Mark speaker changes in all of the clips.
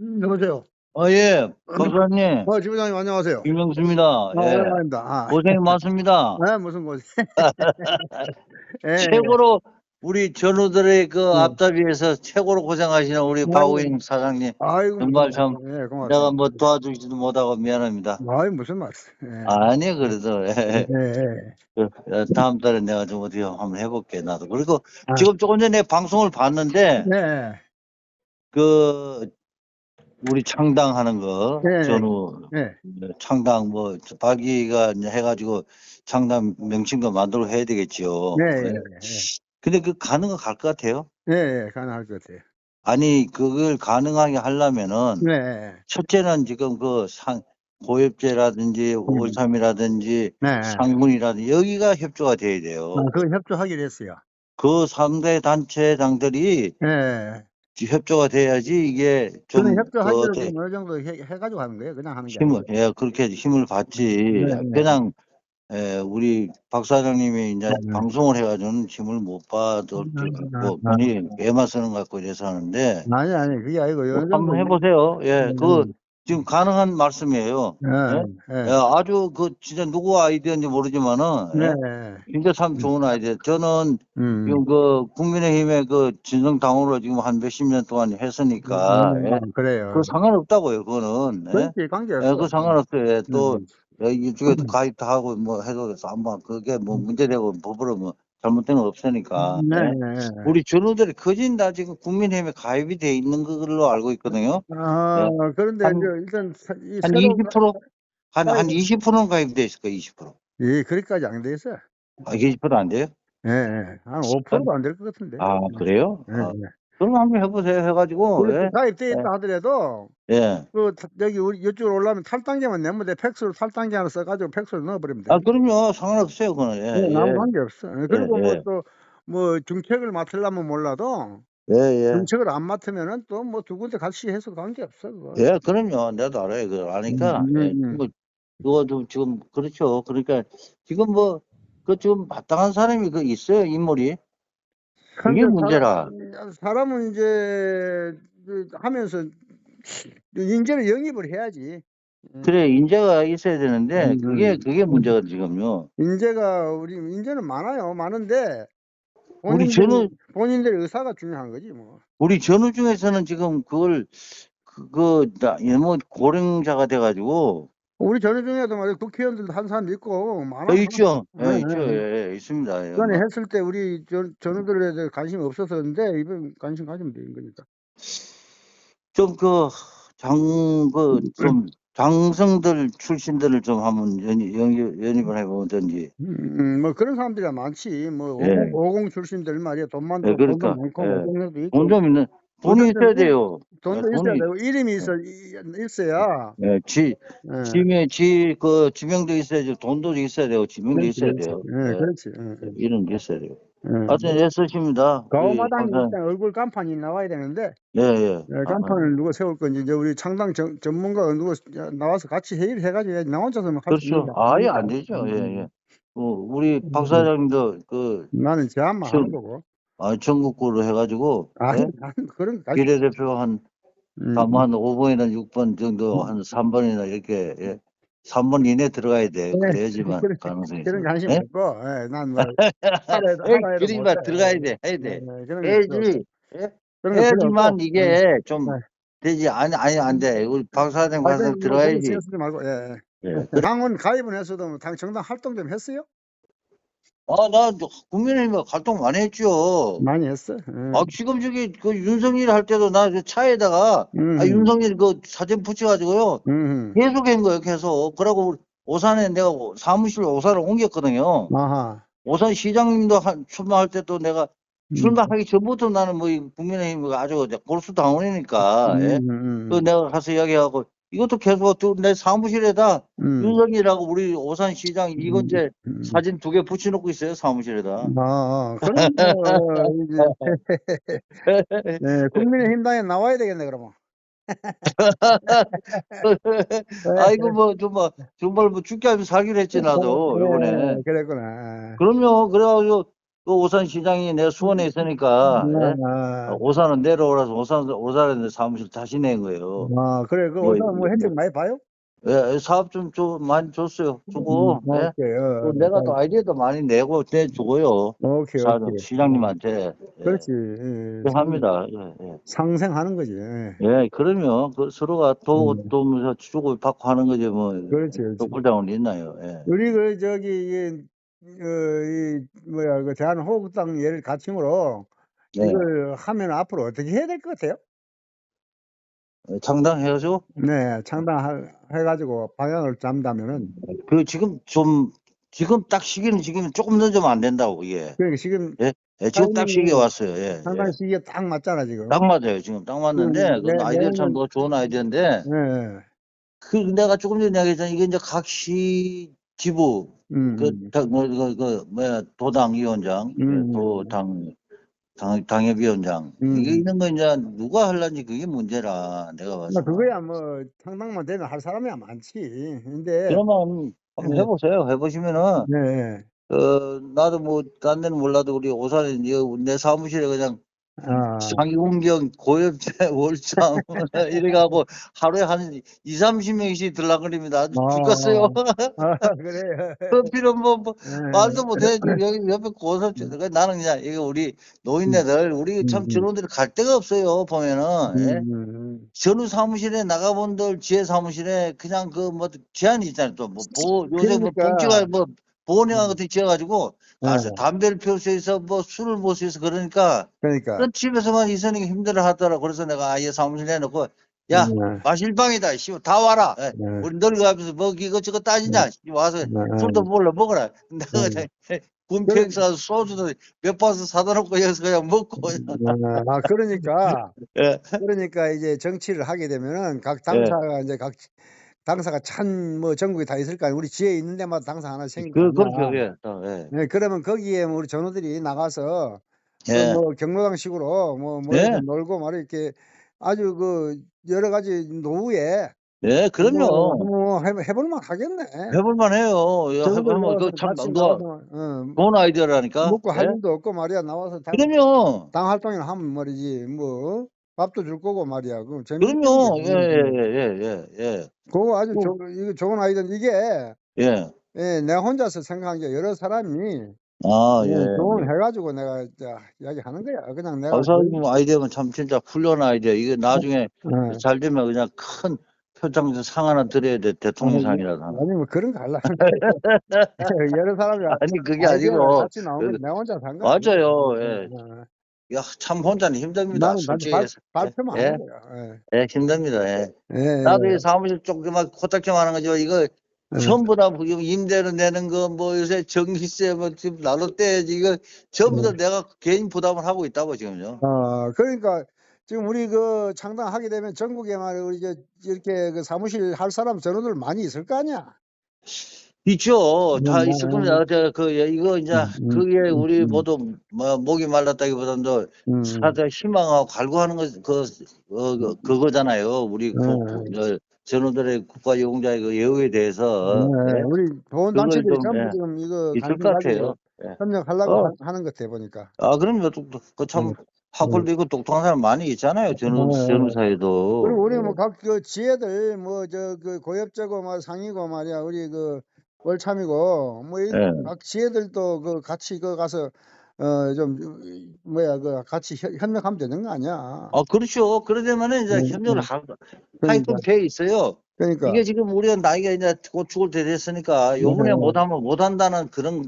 Speaker 1: 음, 여보세요.
Speaker 2: 아, 예, 박사님,
Speaker 1: 어, 지부장님 안녕하세요.
Speaker 2: 김명수입니다.
Speaker 1: 아,
Speaker 2: 예,
Speaker 1: 오랜만입니다. 아,
Speaker 2: 고생 많습니다.
Speaker 1: 네, 무슨 고생. 예,
Speaker 2: 최고로 우리 전우들의 그
Speaker 1: 음.
Speaker 2: 앞잡이에서 최고로 고생하시는 우리
Speaker 1: 아이고.
Speaker 2: 박우영 사장님,
Speaker 1: 아이고,
Speaker 2: 정말 참.
Speaker 1: 예, 고맙습니다.
Speaker 2: 내가 뭐 도와주지도 못하고 미안합니다.
Speaker 1: 아이, 무슨 말씀. 예.
Speaker 2: 아니, 그래도, 예,
Speaker 1: 예, 예.
Speaker 2: 그, 어, 다음 달에 내가 좀 어떻게 한번 해볼게, 나도. 그리고
Speaker 1: 아.
Speaker 2: 지금 조금 전에 방송을 봤는데,
Speaker 1: 네,
Speaker 2: 그, 우리 창당하는 거,
Speaker 1: 네.
Speaker 2: 전우,
Speaker 1: 네.
Speaker 2: 창당 뭐 박이가 이제 해가지고 창당 명칭도 만들고 해야 되겠지요.
Speaker 1: 네,
Speaker 2: 네.
Speaker 1: 예,
Speaker 2: 근데 그 가능한 갈것 같아요?
Speaker 1: 예, 예, 가능할 것 같아요.
Speaker 2: 아니 그걸 가능하게 하려면은
Speaker 1: 네,
Speaker 2: 첫째는 지금 그 상, 고엽제라든지
Speaker 1: 음.
Speaker 2: 오삼이라든지
Speaker 1: 네.
Speaker 2: 상군이라든지 여기가 협조가 돼야 돼요.
Speaker 1: 아, 그거 협조하기로 했어요.
Speaker 2: 그 상대 단체장들이
Speaker 1: 예.
Speaker 2: 협조가 돼야지 이게 좀
Speaker 1: 저는
Speaker 2: 그
Speaker 1: 협조하기로 좀 어느 정도 해, 해가지고 하는 거예요. 그냥 하는 게
Speaker 2: 힘을
Speaker 1: 아니고.
Speaker 2: 예 그렇게 힘을 받지
Speaker 1: 네, 네.
Speaker 2: 그냥 예, 우리 박 사장님이 이제
Speaker 1: 네.
Speaker 2: 방송을 해가지고는 힘을 못 받을 줄
Speaker 1: 음,
Speaker 2: 알고
Speaker 1: 음,
Speaker 2: 많이 애만 쓰는 것 같고 이래서 하는데
Speaker 1: 아니, 아니, 그게 아니고, 어느 정도.
Speaker 2: 한번 해보세요. 예,
Speaker 1: 음,
Speaker 2: 그 지금 가능한 말씀이에요.
Speaker 1: 예, 예.
Speaker 2: 예, 아주 그 진짜 누구 아이디어인지 모르지만은
Speaker 1: 네,
Speaker 2: 예, 진짜 참 좋은 아이디어. 저는
Speaker 1: 음.
Speaker 2: 지금 그 국민의힘의 그 진성 당으로 지금 한 몇십 년 동안 했으니까
Speaker 1: 음,
Speaker 2: 예,
Speaker 1: 그래요.
Speaker 2: 그 상관없다고요. 그거는 예.
Speaker 1: 그렇지, 관계없어.
Speaker 2: 예, 그 상관없어요. 예, 또
Speaker 1: 음.
Speaker 2: 예, 이쪽에도
Speaker 1: 음.
Speaker 2: 가입도 하고 뭐 해도 돼서 아마 그게 뭐 문제되고 법으로 뭐 잘못된 건 없으니까.
Speaker 1: 네,
Speaker 2: 예.
Speaker 1: 네.
Speaker 2: 우리 전우들이 거진 다 지금 국민의힘에 가입이 돼 있는 걸로 알고 있거든요.
Speaker 1: 아, 그런데
Speaker 2: 한-
Speaker 1: 이제 일단 사- 이
Speaker 2: 한
Speaker 1: 새로
Speaker 2: 20%? 한, 한
Speaker 1: 아이고.
Speaker 2: 20%는 가입돼 있을 거예요, 20%.
Speaker 1: 예, 그렇게까지 안 돼 있어요.
Speaker 2: 아, 20%안 돼요?
Speaker 1: 예, 예. 한 5%도 안 될 것 같은데.
Speaker 2: 아, 그래요?
Speaker 1: 예,
Speaker 2: 아,
Speaker 1: 예.
Speaker 2: 그럼 한번 해보세요. 해가지고, 예.
Speaker 1: 가입돼 있다 하더라도
Speaker 2: 예.
Speaker 1: 그 타- 여기 우리 이쪽으로 올라면 탈당제만 내면 돼. 팩스로 탈당제 하나 써가지고 팩스로 넣어버리면 돼.
Speaker 2: 아, 그럼요. 상관없어요, 그거는. 예,
Speaker 1: 네, 아무
Speaker 2: 예.
Speaker 1: 관계 없어. 예, 그리고
Speaker 2: 예.
Speaker 1: 뭐 또뭐 정책을 맡으려면 몰라도
Speaker 2: 예, 예.
Speaker 1: 정책을 안 맡으면은 또 뭐 두 군데 같이 해서 관계 없어. 그거.
Speaker 2: 예, 그럼요. 나도 알아요. 그걸 아니까.
Speaker 1: 음,
Speaker 2: 예.
Speaker 1: 음, 음.
Speaker 2: 뭐, 그거 좀 지금, 그렇죠. 그러니까, 지금 뭐, 그 지금 마땅한 사람이 그 있어요, 인물이. 그게 문제라.
Speaker 1: 사람, 사람은 이제 그 하면서 인재를 영입을 해야지. 음.
Speaker 2: 그래, 인재가 있어야 되는데,
Speaker 1: 음,
Speaker 2: 그게,
Speaker 1: 음.
Speaker 2: 그게 문제가 지금요.
Speaker 1: 인재가 우리 인재는 많아요. 많은데
Speaker 2: 우리
Speaker 1: 본인들
Speaker 2: 저는-
Speaker 1: 본인들의 의사가 중요한 거지 뭐.
Speaker 2: 우리 전우 중에서는 지금 그걸, 그거, 나, 뭐, 고령자가 돼가지고,
Speaker 1: 우리 전에 중에도 말이야 국회의원들도 한 사람 있고 많아.
Speaker 2: 어, 있죠. 예,
Speaker 1: 네,
Speaker 2: 있죠.
Speaker 1: 네,
Speaker 2: 예, 예, 있습니다. 예.
Speaker 1: 전에 했을 때 우리 전 전우들에 대해 관심이 없었었는데 이번 관심 가지면 되는 거니까.
Speaker 2: 좀 그, 장, 그,
Speaker 1: 음.
Speaker 2: 좀, 장성들 출신들을 좀 한번 연입, 연입, 연입을 해보든지.
Speaker 1: 음, 뭐 그런 사람들이 많지. 뭐
Speaker 2: 예.
Speaker 1: 50, 출신들 말이야 돈 많고
Speaker 2: 예, 그러니까,
Speaker 1: 돈도 많고
Speaker 2: 예.
Speaker 1: 모동력도 있고
Speaker 2: 돈좀 있는, 돈이 있어야 돼요.
Speaker 1: 돈도
Speaker 2: 예,
Speaker 1: 있어야
Speaker 2: 돈이-
Speaker 1: 되고 이름이 있어 이- 있어야.
Speaker 2: 예, 지,
Speaker 1: 예.
Speaker 2: 지명, 지, 그, 지명도 있어야죠. 돈도 있어야 되고, 지명도 있어야. 돼요.
Speaker 1: 예,
Speaker 2: 예,
Speaker 1: 그렇지. 예, 예.
Speaker 2: 이런 게 있어야 돼요.
Speaker 1: 예.
Speaker 2: 하여튼, 애쓰십니다.
Speaker 1: 가오마당에
Speaker 2: 우리
Speaker 1: 일단 얼굴 간판이 나와야 되는데
Speaker 2: 예, 예.
Speaker 1: 예, 간판을 누가 세울 건지 이제 우리 창당 전, 전문가가 누가 나와서 같이 회의를 해가지고 해야지. 나 혼자서는 할수
Speaker 2: 그렇죠.
Speaker 1: 있는 게
Speaker 2: 아예. 안 되죠. 예,
Speaker 1: 음,
Speaker 2: 예. 어, 우리 박 사장님도 그,
Speaker 1: 나는 제안만
Speaker 2: 저-
Speaker 1: 하는 거고.
Speaker 2: 아, 전국구로 해가지고,
Speaker 1: 아니,
Speaker 2: 예?
Speaker 1: 나는 그런 거 아니-
Speaker 2: 비례대표 한,
Speaker 1: 음,
Speaker 2: 아마 한 5번이나 6번 정도, 한 3번이나 이렇게, 예. 3번 이내 들어가야 돼.
Speaker 1: 네,
Speaker 2: 그래야지만
Speaker 1: 그런-
Speaker 2: 가능성이
Speaker 1: 그런
Speaker 2: 있어요.
Speaker 1: 관심
Speaker 2: 예?
Speaker 1: 없고, 예, 난 뭐,
Speaker 2: 에이,
Speaker 1: 하라 해도
Speaker 2: 그러지만
Speaker 1: 못해.
Speaker 2: 들어가야 돼. 해야
Speaker 1: 예,
Speaker 2: 돼.
Speaker 1: 예, 그런 거 필요 없어.
Speaker 2: 해야지. 예?
Speaker 1: 그런 거 필요
Speaker 2: 해야지만
Speaker 1: 없고.
Speaker 2: 이게 좀
Speaker 1: 네.
Speaker 2: 되지. 아니, 아니, 안 돼. 우리 박 사장
Speaker 1: 아,
Speaker 2: 가서
Speaker 1: 그럼 뭐
Speaker 2: 들어가야지.
Speaker 1: 그런 거 쓰지 말고, 예, 예.
Speaker 2: 예.
Speaker 1: 당원 가입은 했어도 뭐당 정당 활동 좀 했어요?
Speaker 2: 아, 나 국민의힘 활동 많이 했죠.
Speaker 1: 많이 했어. 예.
Speaker 2: 아, 지금 저기 그 윤석열 할 때도 나 그 차에다가
Speaker 1: 음,
Speaker 2: 아, 윤석열 그 사진 붙여가지고요.
Speaker 1: 음,
Speaker 2: 계속 한 거예요, 계속. 그러고 오산에 내가 사무실 오산을 옮겼거든요.
Speaker 1: 아하.
Speaker 2: 오산 시장님도 한, 출마할 때도 내가
Speaker 1: 음.
Speaker 2: 출마하기 전부터 나는 뭐이 국민의힘 아주 골수 당원이니까 예.
Speaker 1: 음, 음,
Speaker 2: 그 내가 가서 이야기하고 이것도 계속 또내 사무실에다
Speaker 1: 음,
Speaker 2: 윤석열하고 우리 오산 시장 이건재
Speaker 1: 음.
Speaker 2: 사진 두 개 붙여놓고 있어요 사무실에다.
Speaker 1: 아, 아, 그럼 네, 국민의힘 당에 나와야 되겠네, 그러면.
Speaker 2: 아이고 뭐 정말 정말 뭐 죽게 하면 살기로 했지 나도
Speaker 1: 네,
Speaker 2: 이번에.
Speaker 1: 그랬구나.
Speaker 2: 그럼요. 그래가지고 그 오산 시장이 내가 수원에 있으니까 예?
Speaker 1: 아,
Speaker 2: 어, 오산은 내려오라서 오산 오산에 사무실 다시 낸 거예요.
Speaker 1: 아, 그래. 그
Speaker 2: 뭐,
Speaker 1: 오늘 뭐
Speaker 2: 예,
Speaker 1: 혜택 많이 봐요?
Speaker 2: 예, 사업 좀, 좀 많이 줬어요. 주고
Speaker 1: 음,
Speaker 2: 예?
Speaker 1: 오케이. 어,
Speaker 2: 또 내가 또 아이디어도 많이 내고 내주고요.
Speaker 1: 오케이,
Speaker 2: 사-
Speaker 1: 오케이.
Speaker 2: 시장님한테 예.
Speaker 1: 그렇지. 예,
Speaker 2: 그렇게 합니다. 예, 예.
Speaker 1: 상생하는 거지. 예.
Speaker 2: 예, 그러면 그 서로가 도,
Speaker 1: 음.
Speaker 2: 도면서 주고 받고 하는 거지 뭐.
Speaker 1: 그렇지, 그렇지.
Speaker 2: 독불장은 있나요? 예.
Speaker 1: 우리 그 저기 이, 어, 이 뭐야 그 대한호국당 예를 가칭으로
Speaker 2: 네.
Speaker 1: 이걸 하면 앞으로 어떻게 해야 될 것 같아요?
Speaker 2: 장당해야죠.
Speaker 1: 네, 창당해가지고 방향을 잡다면은
Speaker 2: 그 지금 좀 지금 딱 시기는 지금 조금 늦으면 안 된다고 이게.
Speaker 1: 그러니까 지금
Speaker 2: 예, 지금 딱 시기에 왔어요. 예.
Speaker 1: 상당
Speaker 2: 예.
Speaker 1: 시기에 딱 맞잖아 지금.
Speaker 2: 딱 맞아요. 지금 딱 맞는데
Speaker 1: 음,
Speaker 2: 그
Speaker 1: 네,
Speaker 2: 아이디어
Speaker 1: 네,
Speaker 2: 참뭐 좋은 아이디어인데
Speaker 1: 네,
Speaker 2: 그 내가 조금 전에 이야기했잖아. 이게 이제 각 시 지부
Speaker 1: 음,
Speaker 2: 그, 당- 뭐, 그, 그, 뭐야, 도당 위원장,
Speaker 1: 음.
Speaker 2: 도당, 당, 당협위원장.
Speaker 1: 음.
Speaker 2: 이게 있는 거 이제 누가 할란지 그게 문제라, 내가 봤을
Speaker 1: 뭐
Speaker 2: 때.
Speaker 1: 그거야 뭐 창당만 되면 할 사람이 많지. 근데
Speaker 2: 그러면 한번
Speaker 1: 네.
Speaker 2: 해보세요. 해보시면은,
Speaker 1: 네,
Speaker 2: 어, 나도 뭐, 딴 데는 몰라도 우리 오산에, 내 사무실에 그냥
Speaker 1: 아,
Speaker 2: 장기공경, 고엽제, 월참, 이래가고 하루에 한 2, 30명씩 들락거립니다. 아주
Speaker 1: 아.
Speaker 2: 죽겠어요.
Speaker 1: 아 그래.
Speaker 2: 그 뭐, 뭐,
Speaker 1: 네.
Speaker 2: 말도 못해. 여기 옆에 그러니까 나는 그냥, 이거 우리 노인네들, 우리
Speaker 1: 음,
Speaker 2: 참
Speaker 1: 음.
Speaker 2: 전우들이 갈 데가 없어요, 보면은. 예?
Speaker 1: 음, 음,
Speaker 2: 전우 사무실에 나가본들 지혜 사무실에 그냥 그 뭐 제한이 있잖아요. 또 뭐, 보, 요새 뭐
Speaker 1: 그러니까.
Speaker 2: 복지가 뭐 보호령 같은 거 지어가지고 아,
Speaker 1: 네.
Speaker 2: 담배를 피울 수 있어, 뭐 술을 못 수 있어 그러니까
Speaker 1: 그러니까.
Speaker 2: 그 집에서만 있으니까 힘들어 하더라. 그래서 내가 아예 사무실 해놓고 야,
Speaker 1: 네,
Speaker 2: 마실 방이다. 씨, 다 와라. 예.
Speaker 1: 네.
Speaker 2: 우리 늙어가면서 뭐 이것저것 따지냐. 씨, 와서
Speaker 1: 네,
Speaker 2: 술도 몰라 먹어라. 내가
Speaker 1: 네.
Speaker 2: 그냥 군평 사서 소주도 몇 바스 사다 놓고 여기서 그냥 먹고.
Speaker 1: 아, 그러니까,
Speaker 2: 예.
Speaker 1: 그러니까 이제 정치를 하게 되면은 각 당사가 이제 각 당사가 참 뭐 전국에 다 있을 거 아니에요. 우리 지에 있는 데마다 당사 하나 거
Speaker 2: 그. 그렇죠. 예. 또, 예.
Speaker 1: 네, 그러면 거기에 뭐 우리 전우들이 나가서
Speaker 2: 예.
Speaker 1: 그뭐 경로당식으로 뭐, 뭐
Speaker 2: 네.
Speaker 1: 이렇게 놀고 말 이렇게 아주 그 여러 가지 노후에
Speaker 2: 예, 그럼요.
Speaker 1: 뭐 해, 해볼만 하겠네.
Speaker 2: 해볼만 해요. 야, 해보면
Speaker 1: 나와서
Speaker 2: 그참
Speaker 1: 같이
Speaker 2: 누가
Speaker 1: 나와서, 어,
Speaker 2: 좋은 아이디어라니까.
Speaker 1: 먹고 할
Speaker 2: 예?
Speaker 1: 일도 없고 말이야 나와서 당,
Speaker 2: 그럼요.
Speaker 1: 당 활동이나 하면 말이지 뭐 밥도 줄 거고 말이야. 그럼
Speaker 2: 그럼요. 예,
Speaker 1: 재밌는
Speaker 2: 예, 예, 예, 예,
Speaker 1: 그거 아주
Speaker 2: 그-
Speaker 1: 조, 이거 좋은 아이디어 이게
Speaker 2: 예.
Speaker 1: 예, 내가 혼자서 생각한 게 여러 사람이
Speaker 2: 아, 예.
Speaker 1: 예, 조언을 해가지고 내가 자, 이야기하는 거야. 그냥 내가
Speaker 2: 박사님 아이디어는 참 진짜 훌륭한 아이디어. 이게 나중에
Speaker 1: 어,
Speaker 2: 잘 되면 그냥 큰 표창 상 하나 드려야 돼. 대통령상이라도 하나.
Speaker 1: 아니 뭐 그런 거 할라. 여러 사람이
Speaker 2: 아니, 그게 아니고.
Speaker 1: 같이 나온 건 내가 혼자 산 거.
Speaker 2: 맞아요. 예. 야, 참 혼자는 힘듭니다.
Speaker 1: 나는
Speaker 2: 솔직히.
Speaker 1: 발. 발표만
Speaker 2: 예.
Speaker 1: 하는 거야.
Speaker 2: 예, 힘듭니다. 예.
Speaker 1: 예. 예.
Speaker 2: 나도 이 사무실 조그만 코딱지 하는 거죠. 이거
Speaker 1: 예.
Speaker 2: 전부 다 지금 임대료 내는 거 뭐 요새 전기세 뭐 지금 나도 떼야지 이거 전부 다 내가 개인 부담을 하고 있다고 지금요.
Speaker 1: 어, 그러니까 지금 우리 그 창당하게 되면 전국에 말이야 우리 저 이렇게 그 사무실 할 사람 전우들 많이 있을 거 아니야.
Speaker 2: 있죠. 다
Speaker 1: 음,
Speaker 2: 있을
Speaker 1: 음.
Speaker 2: 겁니다. 저, 그, 예, 이거 이제
Speaker 1: 음,
Speaker 2: 그게
Speaker 1: 음,
Speaker 2: 우리
Speaker 1: 음.
Speaker 2: 모두 뭐 목이 말랐다기보다도
Speaker 1: 음.
Speaker 2: 사자 희망하고 갈구하는 것, 그, 어, 그, 그거잖아요. 우리 국,
Speaker 1: 음.
Speaker 2: 저, 전우들의 국가유공자의 그 예우에 대해서
Speaker 1: 네,
Speaker 2: 예,
Speaker 1: 우리
Speaker 2: 그걸
Speaker 1: 단체들이
Speaker 2: 좀,
Speaker 1: 전부
Speaker 2: 예,
Speaker 1: 지금 이거
Speaker 2: 있을 것 같아요. 예.
Speaker 1: 협력하려고
Speaker 2: 어.
Speaker 1: 하- 하는 것 같아 보니까.
Speaker 2: 아, 그럼요. 그참
Speaker 1: 음.
Speaker 2: 학벌도 있고 똑똑한 사람 많이 있잖아요. 전우,
Speaker 1: 네.
Speaker 2: 전우사에도.
Speaker 1: 그리고 우리 뭐 각 그 지혜들 뭐 저 그 고엽제고 뭐 상이고 말이야 우리 그 월참이고 뭐각
Speaker 2: 예.
Speaker 1: 지혜들도 그 같이 그 가서 어 좀 뭐야 그 같이 협- 협력하면 되는 거 아니야.
Speaker 2: 아, 그렇죠. 그러려면은 이제
Speaker 1: 음,
Speaker 2: 협력을
Speaker 1: 음.
Speaker 2: 하,
Speaker 1: 그러니까
Speaker 2: 하게끔 돼 있어요.
Speaker 1: 그러니까
Speaker 2: 이게 지금 우리가 나이가 이제 곧 죽을 때 됐으니까 요번에
Speaker 1: 네.
Speaker 2: 못하면 못한다는 그런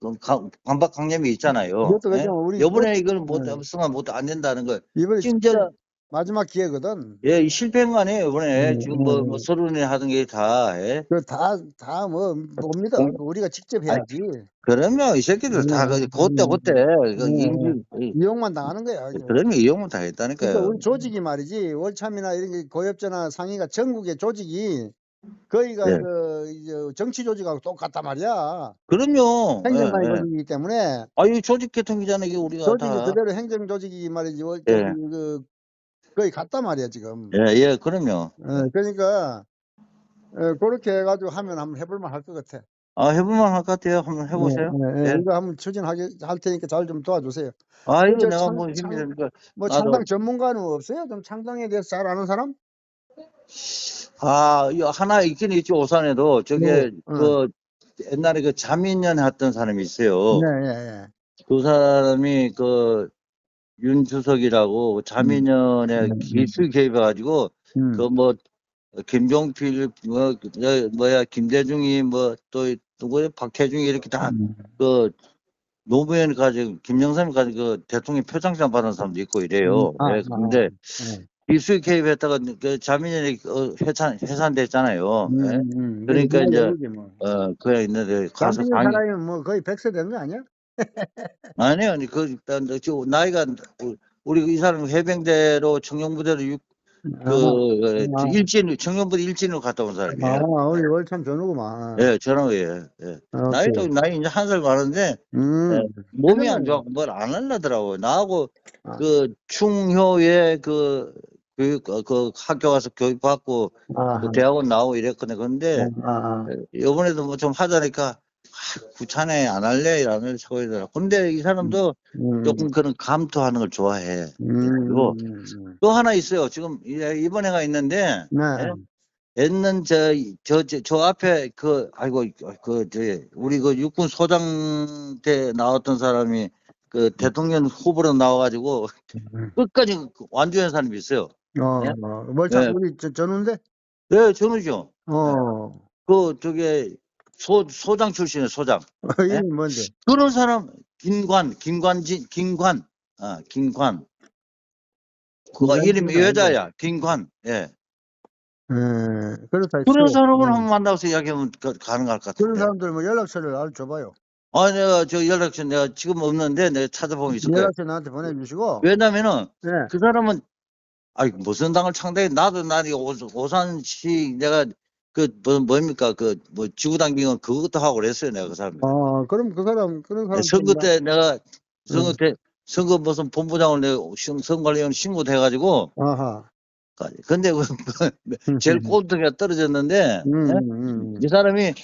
Speaker 2: 그 가- 강박관념이 있잖아요.
Speaker 1: 이것도
Speaker 2: 예?
Speaker 1: 그냥 우리
Speaker 2: 요번에 이걸 못
Speaker 1: 네.
Speaker 2: 없으면 못 안 된다는 거.
Speaker 1: 이번에
Speaker 2: 저
Speaker 1: 마지막 기회거든.
Speaker 2: 예, 이 실패한 거 아니에요, 이번에.
Speaker 1: 음,
Speaker 2: 지금 뭐,
Speaker 1: 음.
Speaker 2: 뭐 서른이 하던 게 다, 예.
Speaker 1: 그 다 다뭐 뭡니다.
Speaker 2: 음.
Speaker 1: 우리가 직접 해야지.
Speaker 2: 그러면 이 새끼들 다,
Speaker 1: 음,
Speaker 2: 그, 그때,
Speaker 1: 음.
Speaker 2: 그때, 그, 이-
Speaker 1: 이용만 당하는 거야. 이게.
Speaker 2: 그러면 이용은 다
Speaker 1: 그러니까
Speaker 2: 했다니까요.
Speaker 1: 우리 조직이 말이지 월참이나 이런 게 고엽제나 상위가 전국의 조직이 거의가
Speaker 2: 네.
Speaker 1: 그 이제 정치 조직하고 똑같단 말이야.
Speaker 2: 그럼요.
Speaker 1: 행정단위
Speaker 2: 예, 예.
Speaker 1: 조직이기 때문에
Speaker 2: 아, 이 조직 개통이잖아요, 이게 우리가
Speaker 1: 조직이
Speaker 2: 다.
Speaker 1: 그대로 행정 조직이 말이지 월
Speaker 2: 예.
Speaker 1: 그 거의 같단 말이야 지금.
Speaker 2: 예, 예, 그럼요.
Speaker 1: 어, 그러니까 어, 그렇게 해가지고 하면 한번 해볼만 할 것 같아.
Speaker 2: 아, 해볼만 할 것 같아요. 한번 해보세요.
Speaker 1: 네, 네,
Speaker 2: 예.
Speaker 1: 이거 한번 추진하게 할 테니까 잘 좀 도와주세요.
Speaker 2: 아, 이거
Speaker 1: 이제
Speaker 2: 내가
Speaker 1: 참-
Speaker 2: 뭐 힘이
Speaker 1: 참-
Speaker 2: 되니까.
Speaker 1: 뭐
Speaker 2: 나도.
Speaker 1: 창당 전문가는 없어요? 좀 창당에 대해서 잘 아는 사람?
Speaker 2: 아, 이거 하나 있긴 있지, 오산에도. 저게,
Speaker 1: 네,
Speaker 2: 그, 옛날에 그 자민련 했던 사람이 있어요.
Speaker 1: 네, 예, 예.
Speaker 2: 그 사람이 그, 윤주석이라고 자민련에
Speaker 1: 음, 음.
Speaker 2: 기술 개입해가지고,
Speaker 1: 음.
Speaker 2: 그 뭐, 김종필, 뭐, 저, 뭐야, 김대중이 뭐, 또, 누구야, 박태중이 이렇게 다,
Speaker 1: 음.
Speaker 2: 그, 노무현까지, 김영삼까지 그 대통령 표창장 받은 사람도 있고 이래요.
Speaker 1: 음, 아,
Speaker 2: 예, 근데
Speaker 1: 네.
Speaker 2: 기술 개입했다가 그 자민련이 어, 해산, 해산됐잖아요.
Speaker 1: 음,
Speaker 2: 예.
Speaker 1: 음.
Speaker 2: 그러니까 이제
Speaker 1: 뭐.
Speaker 2: 어, 그래 있는데 가서 강의,
Speaker 1: 사람이 뭐 거의 100세 된 거 아니야?
Speaker 2: 아니요, 아니, 그, 나- 저 나이가, 우리 이 사람 해병대로 청룡부대로 육, 그, 어,
Speaker 1: 아.
Speaker 2: 일진, 청룡부대 일진으로 갔다 온
Speaker 1: 아,
Speaker 2: 사람이에요.
Speaker 1: 우리 월참 전우구만.
Speaker 2: 예, 저랑, 예, 예.
Speaker 1: 오케이.
Speaker 2: 나이도, 나이 이제 한 살 많은데,
Speaker 1: 음.
Speaker 2: 예. 몸이 안
Speaker 1: 그러면-
Speaker 2: 좋아서 뭘안 하려더라고요. 나하고
Speaker 1: 아.
Speaker 2: 그 충효에 그 교육 어, 그 학교 가서 교육 받고
Speaker 1: 아,
Speaker 2: 그 대학원 나오고 이랬거든요. 근데
Speaker 1: 아, 아.
Speaker 2: 이번에도 뭐 좀 하자니까 아, 귀찮아 안 할래 하고 이러더라. 근데 이 사람도
Speaker 1: 음.
Speaker 2: 조금 그런 감투하는 걸 좋아해.
Speaker 1: 음.
Speaker 2: 그리고
Speaker 1: 음, 음.
Speaker 2: 또 하나 있어요. 지금 이- 이번에가 있는데
Speaker 1: 네.
Speaker 2: 옛날 저저 저, 저 앞에 그 아이고 그저 우리 그 육군 소장 때 나왔던 사람이 그 대통령 후보로 나와가지고
Speaker 1: 음.
Speaker 2: 끝까지 완주한 사람이 있어요.
Speaker 1: 어,
Speaker 2: 예?
Speaker 1: 어, 월참
Speaker 2: 네.
Speaker 1: 우리 저, 전우인데?
Speaker 2: 네, 전우죠.
Speaker 1: 어.
Speaker 2: 그 저게 소 소장 출신의 소장.
Speaker 1: 이름이 뭔데?
Speaker 2: 그런 사람 김관, 김관진, 김관, 아 김관. 그거 이름이
Speaker 1: 아니고.
Speaker 2: 여자야. 김관. 예.
Speaker 1: 음, 그렇다.
Speaker 2: 그런. 사람을
Speaker 1: 음.
Speaker 2: 한번 만나서 이야기하면 그- 가능할 것
Speaker 1: 그런
Speaker 2: 같은데.
Speaker 1: 사람들 뭐 연락처를 알 줘봐요.
Speaker 2: 아, 내가 저 연락처 내가 지금 없는데 내가 찾아보면 있을 거예요.
Speaker 1: 연락처 나한테 보내주시고.
Speaker 2: 왜냐면은
Speaker 1: 네.
Speaker 2: 그 사람은 아이 무슨 당을 창당해 나도 나이 오산시 내가 그 뭐 뭡니까 그 뭐 지구당 기관 그것도 하고 그랬어요 내가 그 사람.
Speaker 1: 어, 그럼 그 사람, 그런 사람.
Speaker 2: 선거 때 내가 선거
Speaker 1: 음.
Speaker 2: 때 선거 무슨 본부장을 내가 신- 선거관리원 신고도 해가지고
Speaker 1: 아하.
Speaker 2: 근데 그 제일 꼴등이가 떨어졌는데
Speaker 1: 음,
Speaker 2: 예?
Speaker 1: 음,
Speaker 2: 이 사람이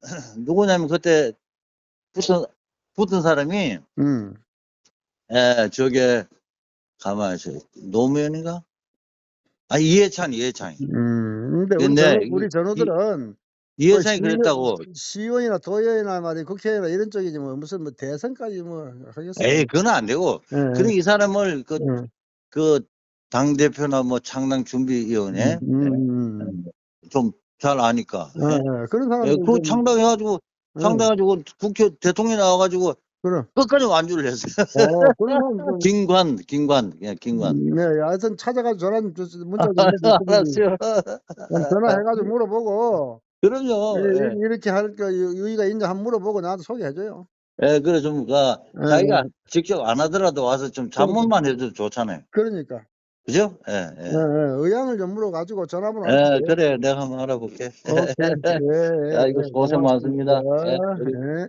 Speaker 2: 누구냐면 그때 붙은 붙은 사람이
Speaker 1: 음.
Speaker 2: 에 저게 가만히 있어 노무현인가? 아 이해찬 이해찬
Speaker 1: 음, 근데 우리,
Speaker 2: 근데
Speaker 1: 전우,
Speaker 2: 이-
Speaker 1: 우리 전우들은
Speaker 2: 이해찬이
Speaker 1: 뭐
Speaker 2: 그랬다고
Speaker 1: 시의원- 시의원이나 도의원이나 말이 국회의원이나 이런 쪽이지 뭐 무슨 뭐 대선까지 뭐 하겠어요.
Speaker 2: 에이 그건 안 되고
Speaker 1: 예,
Speaker 2: 그리고 이 사람을 그
Speaker 1: 예.
Speaker 2: 그 당 대표나 뭐 창당 준비위원회
Speaker 1: 음, 음, 음.
Speaker 2: 좀잘 아니까
Speaker 1: 예, 예. 그런 사람들
Speaker 2: 예, 그 창당해가지고 창당해가지고 국회 대통령 나와가지고
Speaker 1: 그럼
Speaker 2: 끝까지 완주를 했어요.
Speaker 1: 어, 사람 좀
Speaker 2: 김관 김관 예 김관
Speaker 1: 네, 하여튼 찾아가지고 전화 좀 주- 문자 좀
Speaker 2: 알았어요.
Speaker 1: 전화해가지고 물어보고
Speaker 2: 그럼요. 예.
Speaker 1: 이- 이렇게 할까 유의가 있냐 한번 물어보고 나한테 소개해줘요.
Speaker 2: 예, 그래 좀 그,
Speaker 1: 예,
Speaker 2: 자기가 직접 안 하더라도 와서 좀 자문만 해도 좋잖아요.
Speaker 1: 그러니까
Speaker 2: 그죠? 예, 예.
Speaker 1: 예, 예. 의향을 좀 물어가지고 전화번호
Speaker 2: 예,
Speaker 1: 알려줘요.
Speaker 2: 그래 내가 한번 알아볼게.
Speaker 1: 오케이. 예, 예,
Speaker 2: 야, 이거
Speaker 1: 예.
Speaker 2: 고생 많습니다. 예,
Speaker 1: 예.